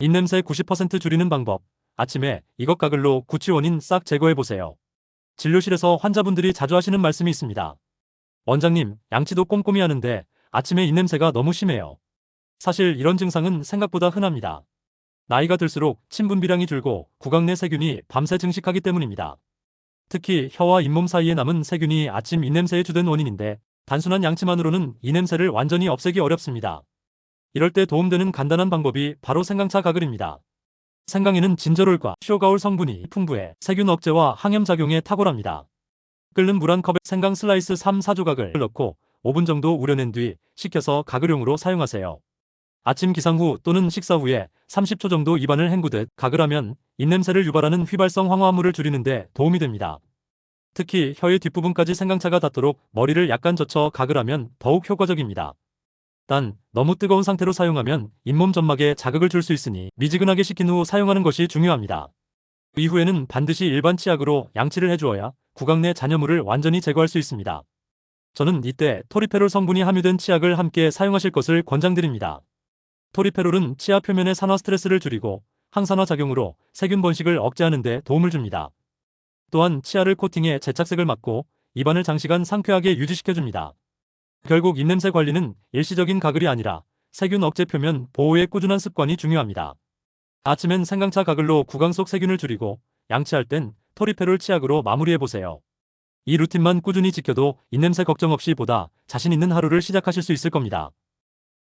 입냄새 90% 줄이는 방법. 아침에 이것 가글로 구취 원인 싹 제거해보세요. 진료실에서 환자분들이 자주 하시는 말씀이 있습니다. 원장님, 양치도 꼼꼼히 하는데 아침에 입냄새가 너무 심해요. 사실 이런 증상은 생각보다 흔합니다. 나이가 들수록 침분비량이 줄고 구강 내 세균이 밤새 증식하기 때문입니다. 특히 혀와 잇몸 사이에 남은 세균이 아침 입냄새의 주된 원인인데 단순한 양치만으로는 이 냄새를 완전히 없애기 어렵습니다. 이럴 때 도움되는 간단한 방법이 바로 생강차 가글입니다. 생강에는 진저롤과 쇼가올 성분이 풍부해 세균 억제와 항염 작용에 탁월합니다. 끓는 물 한 컵에 생강 슬라이스 3, 4조각을 넣고 5분 정도 우려낸 뒤 식혀서 가글용으로 사용하세요. 아침 기상 후 또는 식사 후에 30초 정도 입안을 헹구듯 가글하면 입냄새를 유발하는 휘발성 황화합물을 줄이는데 도움이 됩니다. 특히 혀의 뒷부분까지 생강차가 닿도록 머리를 약간 젖혀 가글하면 더욱 효과적입니다. 단, 너무 뜨거운 상태로 사용하면 잇몸 점막에 자극을 줄 수 있으니 미지근하게 식힌 후 사용하는 것이 중요합니다. 이후에는 반드시 일반 치약으로 양치를 해주어야 구강 내 잔여물을 완전히 제거할 수 있습니다. 저는 이때 토리페롤 성분이 함유된 치약을 함께 사용하실 것을 권장드립니다. 토리페롤은 치아 표면의 산화 스트레스를 줄이고 항산화 작용으로 세균 번식을 억제하는 데 도움을 줍니다. 또한 치아를 코팅해 재착색을 막고 입안을 장시간 상쾌하게 유지시켜줍니다. 결국 입냄새 관리는 일시적인 가글이 아니라 세균 억제 표면 보호의 꾸준한 습관이 중요합니다. 아침엔 생강차 가글로 구강 속 세균을 줄이고 양치할 땐 토리페롤 치약으로 마무리해보세요. 이 루틴만 꾸준히 지켜도 입냄새 걱정 없이 보다 자신 있는 하루를 시작하실 수 있을 겁니다.